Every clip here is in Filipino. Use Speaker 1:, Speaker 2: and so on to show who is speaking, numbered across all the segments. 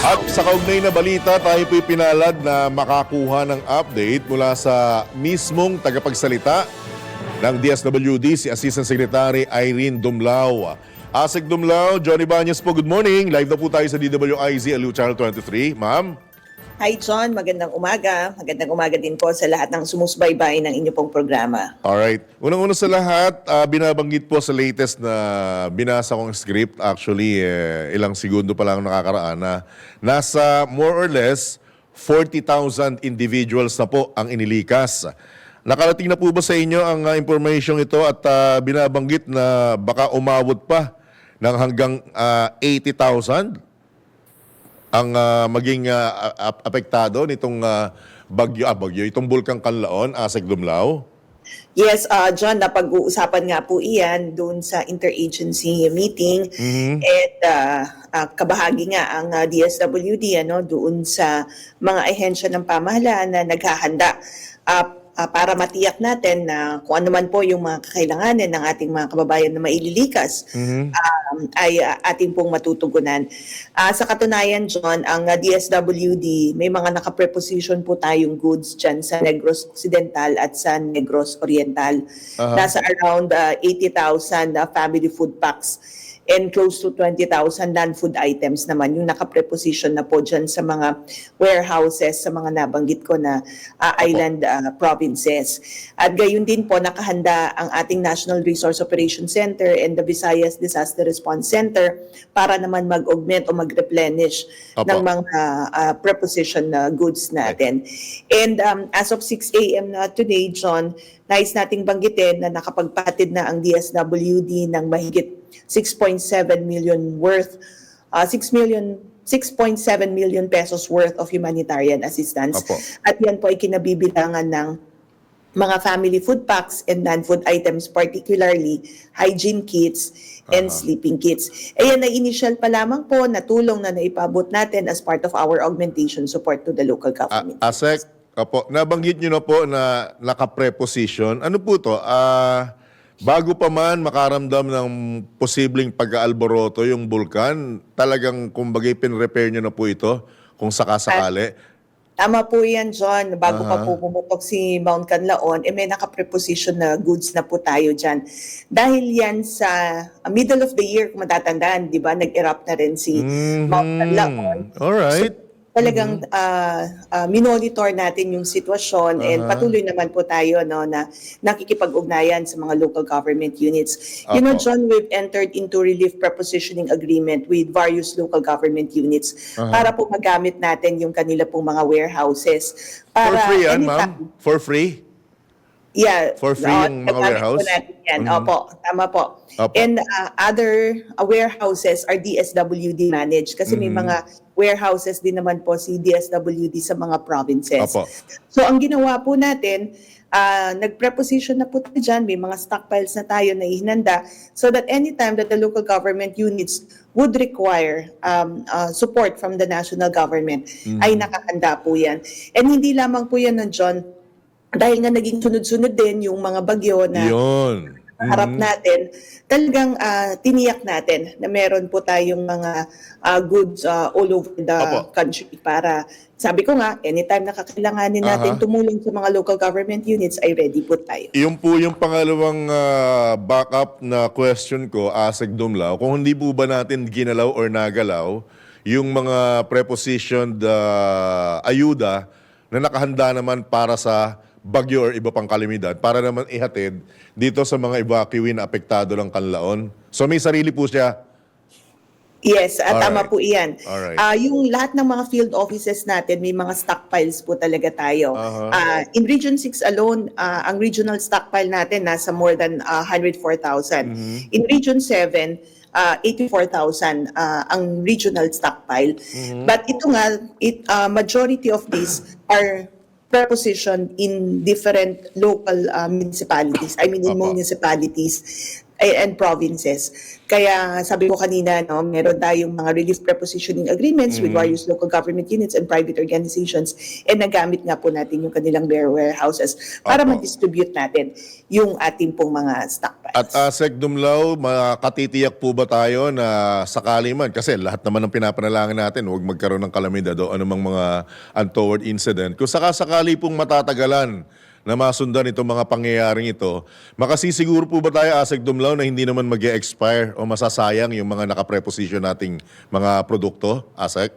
Speaker 1: At sa kaugnay na balita, tayo po'y pinalad na makakuha ng update mula sa mismong tagapagsalita ng DSWD, si Assistant Secretary Irene Dumlao. Asik Dumlao, Johnny Banyas po, good morning. Live na po tayo sa DWIZ Aliw Channel 23. Ma'am?
Speaker 2: Hi John, magandang umaga. Magandang umaga din po sa lahat ng sumusbaybay ng inyo pong programa.
Speaker 1: Alright. Unang-una sa lahat, ah, binabanggit po sa latest na binasa kong script, actually eh, ilang segundo pa lang nakakaraan na nasa more or less 40,000 individuals na po ang inilikas. Nakarating na po ba sa inyo ang uh, information ito at ah, binabanggit na baka umabot pa ng hanggang ah, 80,000 ang ah, maging ap- apektado nitong ah, bagyo, ah, bagyo, itong bulkang Kanlaon, Asek Dumlao?
Speaker 2: Yes, uh, John, napag-uusapan nga po iyan doon sa interagency meeting. At uh, uh, kabahagi nga ang uh, DSWD ano, doon sa mga ahensya ng pamahalaan na naghahanda. Uh, uh, para matiyak natin na kung ano man po yung mga kakailanganin ng ating mga kababayan na maililikas um, ay uh, ating pong matutugunan. Ah, sa katunayan, John, ang uh, DSWD, may mga nakapreposition po tayong goods dyan sa Negros Occidental at sa Negros Oriental.
Speaker 1: Aha.
Speaker 2: Nasa around uh, 80,000 uh, family food packs and close to 20,000 non-food items naman yung nakapreposition na po dyan sa mga warehouses, sa mga nabanggit ko na uh, island uh, provinces. At gayon din po nakahanda ang ating National Resource Operation Center and the Visayas Disaster Response Center para naman mag-augment o mag-replenish
Speaker 1: Opo.
Speaker 2: ng mga uh, preposition na goods natin. And um, as of 6 a.m. na today, John, nais nating banggitin na nakapagpatid na ang DSWD ng mahigit 6.7 million worth, uh, 6 million 6.7 million pesos worth of humanitarian assistance.
Speaker 1: Apo.
Speaker 2: At yan po ay kinabibilangan ng mga family food packs and non-food items, particularly hygiene kits and
Speaker 1: Aha.
Speaker 2: sleeping kits. Ayan na initial pa lamang po na tulong na naipabot natin as part of our augmentation support to the local government.
Speaker 1: Asek, opo, nabanggit nyo na po na naka-preposition. Ano po to? Ah, bago pa man makaramdam ng posibleng pag-aalboroto yung bulkan, talagang kumbagay pin-repair nyo na po ito kung sakasakali.
Speaker 2: Tama po yan, John. Bago pa
Speaker 1: Aha.
Speaker 2: po pumutok si Mount Canlaon, eh may nakapreposition na goods na po tayo dyan. Dahil yan sa middle of the year, kung matatandaan, di ba, nag-erupt na rin si Mount Canlaon.
Speaker 1: Alright.
Speaker 2: Talagang ah, ah, minonitor natin yung sitwasyon and
Speaker 1: Aha.
Speaker 2: patuloy naman po tayo no, na nakikipag-ugnayan sa mga local government units. You know. John, we've entered into relief prepositioning agreement with various local government units
Speaker 1: Aha.
Speaker 2: para po magamit natin yung kanila pong mga warehouses.
Speaker 1: For
Speaker 2: Para
Speaker 1: free yan, ma'am? For free?
Speaker 2: Yeah.
Speaker 1: For free
Speaker 2: Oo,
Speaker 1: yung mga warehouse?
Speaker 2: Po natin yan.
Speaker 1: Mhm.
Speaker 2: Opo, tama po.
Speaker 1: Opo.
Speaker 2: And uh, other uh, warehouses are DSWD managed kasi may
Speaker 1: Mhm.
Speaker 2: mga warehouses din naman po si DSWD sa mga provinces.
Speaker 1: Opo.
Speaker 2: So ang ginawa po natin, uh, nag-preposition na po tayo dyan, may mga stockpiles na tayo na ihinanda so that anytime that the local government units would require um, uh, support from the national government, ay nakakanda po yan. And hindi lamang po yan, no, John, dahil nga naging sunod-sunod din yung mga bagyo na
Speaker 1: Yun.
Speaker 2: harap
Speaker 1: Mhm.
Speaker 2: natin, talagang ah, tiniyak natin na meron po tayong mga ah, goods ah, all over the
Speaker 1: Opo.
Speaker 2: country para, sabi ko nga, anytime na kakailanganin natin
Speaker 1: Aha.
Speaker 2: tumulong sa mga local government units, ay ready po tayo.
Speaker 1: Yung po yung pangalawang ah, backup na question ko, Asek Dumlao, kung hindi po ba natin ginalaw or nagalaw yung mga prepositioned ah, ayuda na nakahanda naman para sa bagyo or iba pang kalamidad para naman ihatid dito sa mga evacuee na apektado ng kanlaon. So may sarili po siya.
Speaker 2: Yes, at tama
Speaker 1: Alright.
Speaker 2: po iyan.
Speaker 1: Alright.
Speaker 2: Ah, yung lahat ng mga field offices natin, may mga stockpiles po talaga tayo.
Speaker 1: Aha.
Speaker 2: Ah, in Region 6 alone, ah, ang regional stockpile natin nasa more than ah, 104,000.
Speaker 1: Mm-hmm.
Speaker 2: In Region 7, ah, 84,000 ah, ang regional stockpile.
Speaker 1: Mm-hmm.
Speaker 2: But ito nga, it, ah, majority of these are prepositioned in different local ah, municipalities. I mean, in
Speaker 1: Opo.
Speaker 2: municipalities. And provinces. Kaya sabi ko kanina, no, meron tayong mga relief prepositioning agreements with various local government units and private organizations and nagamit nga po natin yung kanilang bare warehouses para
Speaker 1: Opo.
Speaker 2: ma-distribute natin yung ating pong mga stockpiles.
Speaker 1: At uh, Sec Dumlao, makatitiyak po ba tayo na sakali man, kasi lahat naman ng pinapanalangin natin, huwag magkaroon ng kalamidad o anumang mga untoward incident. Kung sakasakali pong matatagalan na masundan itong mga pangyayaring ito, makasisiguro po ba tayo, Asek Dumlao, na hindi naman mag expire o masasayang yung mga nakapreposition nating mga produkto, Asek?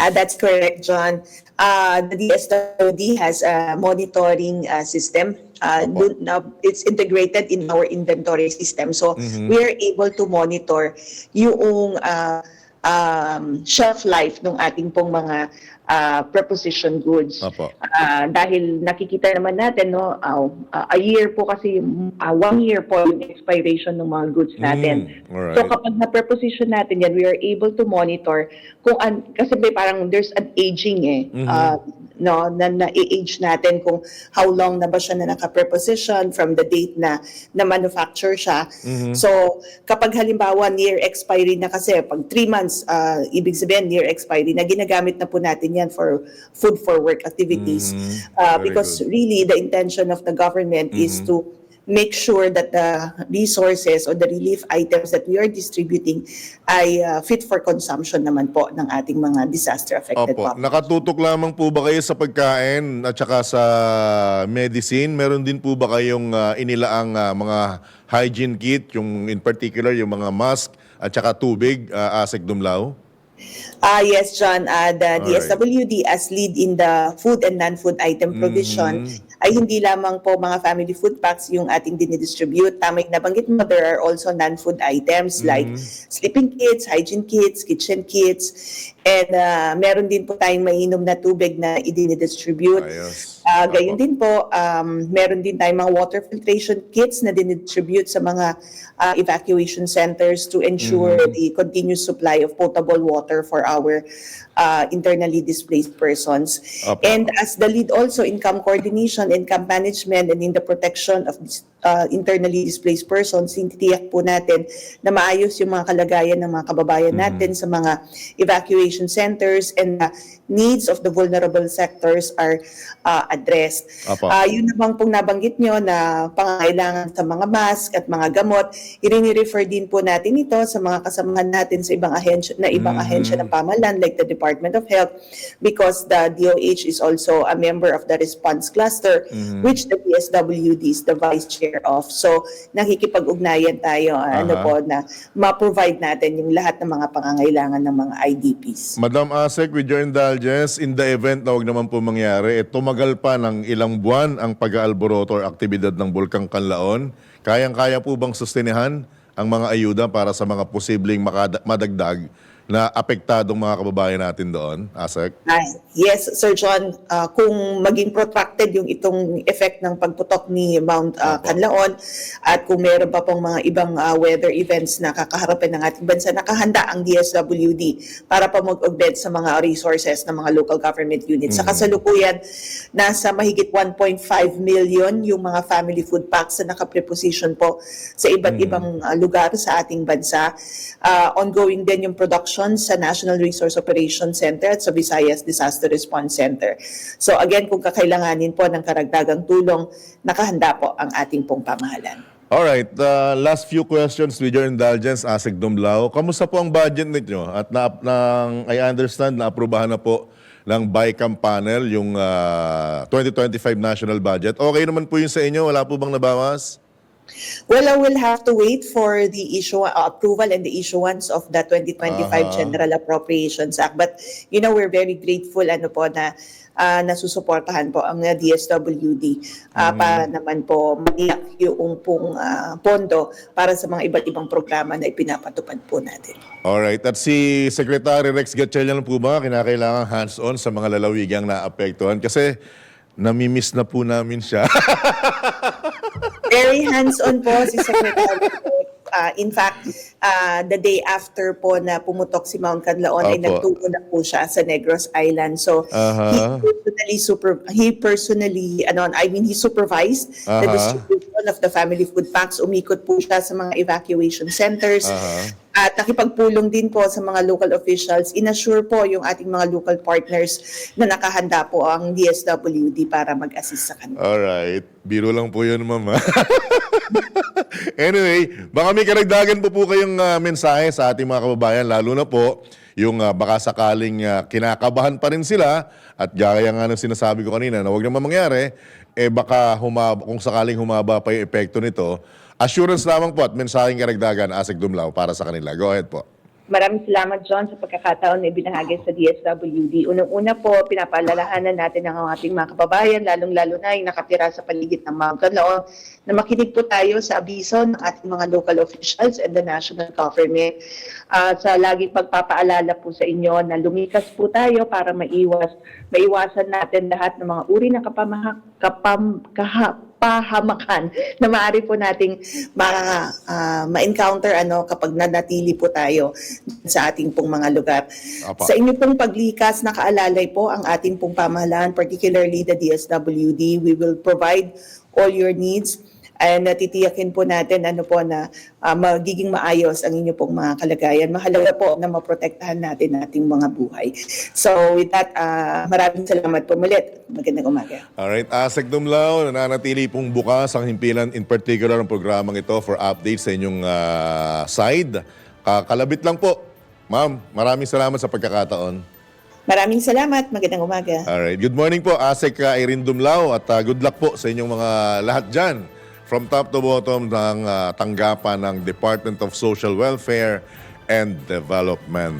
Speaker 2: Ah, that's correct, John. Uh, the DSWD has a monitoring uh, system. Uh, na- it's integrated in our inventory system. So
Speaker 1: Mm-hmm.
Speaker 2: we are able to monitor yung uh, um, shelf life ng ating pong mga uh, preposition goods.
Speaker 1: Opo.
Speaker 2: Ah, dahil nakikita naman natin, no, ah, a year po kasi, ah, one year po yung expiration ng mga goods natin.
Speaker 1: Mm, alright.
Speaker 2: So kapag na-preposition natin yan, we are able to monitor kung, an, kasi may parang there's an aging eh, ah, no, na na-age natin kung how long na ba siya na naka-preposition from the date na na-manufacture siya. So kapag halimbawa near expiry na kasi, pag 3 months, ah, ibig sabihin near expiry na ginagamit na po natin yan for food for work activities. Ah,
Speaker 1: Very
Speaker 2: because
Speaker 1: good.
Speaker 2: really the intention of the government is to make sure that the resources or the relief items that we are distributing ay uh, fit for consumption naman po ng ating mga disaster affected
Speaker 1: Opo.
Speaker 2: populations.
Speaker 1: Nakatutok lamang po ba kayo sa pagkain at saka sa medicine? Meron din po ba kayong ah, inilaang ah, mga hygiene kit, yung in particular yung mga mask at saka tubig, uh, Asek Dumlao?
Speaker 2: Ah yes, John, uh, the
Speaker 1: Alright.
Speaker 2: DSWD as lead in the food and non-food item provision ay hindi lamang po mga family food packs yung ating dinidistribute. Tama yung nabanggit mo, there are also non-food items like sleeping kits, hygiene kits, kitchen kits, and uh, meron din po tayong mainom na tubig na idinidistribute.
Speaker 1: Ayos. Opo.
Speaker 2: gayon din po, um, meron din tayong mga water filtration kits na dinidistribute sa mga ah, evacuation centers to ensure
Speaker 1: Mm-hmm.
Speaker 2: the continuous supply of potable water for our ah, internally displaced persons.
Speaker 1: Opo.
Speaker 2: And as the lead also in camp coordination and camp management and in the protection of ah, internally displaced persons, tinitiyak po natin na maayos yung mga kalagayan ng mga kababayan
Speaker 1: Mm-hmm.
Speaker 2: natin sa mga evacuation centers and the needs of the vulnerable sectors are ah, addressed.
Speaker 1: Apo.
Speaker 2: Ah, yun namang pong nabanggit nyo na pangangailangan sa mga mask at mga gamot, i-refer din po natin ito sa mga kasamahan natin sa ibang ahensya na ibang ahensya ng pamahalaan like the Department of Health because the DOH is also a member of the response cluster which the DSWD is the vice chair of. So nakikipag-ugnayan tayo ah, ano po na ma-provide natin yung lahat ng mga pangangailangan ng mga IDPs.
Speaker 1: Madam Asek, with your indulgence, in the event na huwag naman po mangyari, eh, tumagal pa ng ilang buwan ang pag-aalboroto or aktibidad ng Bulkang Kanlaon. Kayang-kaya po bang sustenehan ang mga ayuda para sa mga posibleng madagdag na apektadong mga kababayan natin doon, Asek?
Speaker 2: Ay, yes, Sir John, ah, kung maging protracted yung itong effect ng pagputok ni Mount ah,
Speaker 1: Opo.
Speaker 2: Canlaon at kung meron pa pong mga ibang ah, weather events na kakaharapin ng ating bansa, nakahanda ang DSWD para pa mag-augment sa mga resources ng mga local government units. Sa kasalukuyan, nasa mahigit 1.5 million yung mga family food packs na nakapreposition po sa iba't ibang ah, lugar sa ating bansa. Ah, ongoing din yung production sa National Resource Operations Center at sa Visayas Disaster Response Center. So again, kung kakailanganin po ng karagdagang tulong, nakahanda po ang ating pong pamahalan.
Speaker 1: Alright, uh, last few questions with your indulgence, Asik Dumlao. Kamusta po ang budget ninyo? At na, nang, I understand na aprubahan na po ng BICAM panel yung uh, 2025 national budget. Okay naman po yun sa inyo? Wala po bang nabawas?
Speaker 2: Well, I will have to wait for the issue uh, approval and the issuance of the 2025
Speaker 1: Aha.
Speaker 2: General Appropriations Act. But you know, we're very grateful ano po na ah, nasusuportahan po ang uh, DSWD ah, para naman po maniyak yung pong ah, pondo para sa mga iba't ibang programa na ipinapatupad po natin.
Speaker 1: Alright, at si Secretary Rex Gatchalian po ba kinakailangan hands-on sa mga lalawigang naapektuhan? Kasi namimiss na po namin siya.
Speaker 2: Very hands-on po si Secretary. Ah, in fact, ah, the day after po na pumutok si Mount Canlaon ay
Speaker 1: Opo.
Speaker 2: nagtungo na po siya sa Negros Island. So
Speaker 1: Aha.
Speaker 2: he personally super he personally ano I mean he supervised the
Speaker 1: Aha.
Speaker 2: distribution of the family food packs. Umikot po siya sa mga evacuation centers.
Speaker 1: Aha.
Speaker 2: At nakipagpulong din po sa mga local officials. Inassure po yung ating mga local partners na nakahanda po ang DSWD para mag-assist sa kanila.
Speaker 1: Alright. Biro lang po yun, ma'am. anyway, baka may karagdagan po po kayong ah, mensahe sa ating mga kababayan, lalo na po yung ah, baka sakaling ah, kinakabahan pa rin sila at gaya nga ng sinasabi ko kanina na huwag naman mangyari, eh baka humaba, kung sakaling humaba pa yung epekto nito, assurance lamang po at mensaheng karagdagan, Asik Dumlaw, para sa kanila. Go ahead po.
Speaker 2: Maraming salamat, John, sa pagkakataon na ibinahagi sa DSWD. Unang-una po, pinapaalalahanan natin ang ating mga kababayan, lalong-lalo na yung nakatira sa paligid ng Mount Canlaon, na makinig po tayo sa abiso ng ating mga local officials and the national government. Ah, sa laging pagpapaalala po sa inyo na lumikas po tayo para maiwas, maiwasan natin lahat ng mga uri ng kapamaha, kapam, kaha, pahamakan na maaari po nating ma, ah, ma-encounter ano kapag nanatili po tayo sa ating pong mga lugar.
Speaker 1: Apa.
Speaker 2: Sa inyo pong paglikas, nakaalalay po ang ating pong pamahalaan, particularly the DSWD. We will provide all your needs and natitiyakin po natin ano po na ah, magiging maayos ang inyo pong mga kalagayan. Mahalaga po na maprotektahan natin ating mga buhay. So with that, ah, maraming salamat po mulit. Magandang umaga.
Speaker 1: Alright, Asek Dumlao, nananatili pong bukas ang himpilan in particular ang programang ito for updates sa inyong ah, side. Kakalabit lang po. Ma'am, maraming salamat sa pagkakataon.
Speaker 2: Maraming salamat. Magandang umaga.
Speaker 1: Alright, good morning po Asek uh, Irene Dumlao at ah, good luck po sa inyong mga lahat dyan. From top to bottom ng ah, tanggapan ng Department of Social Welfare and Development.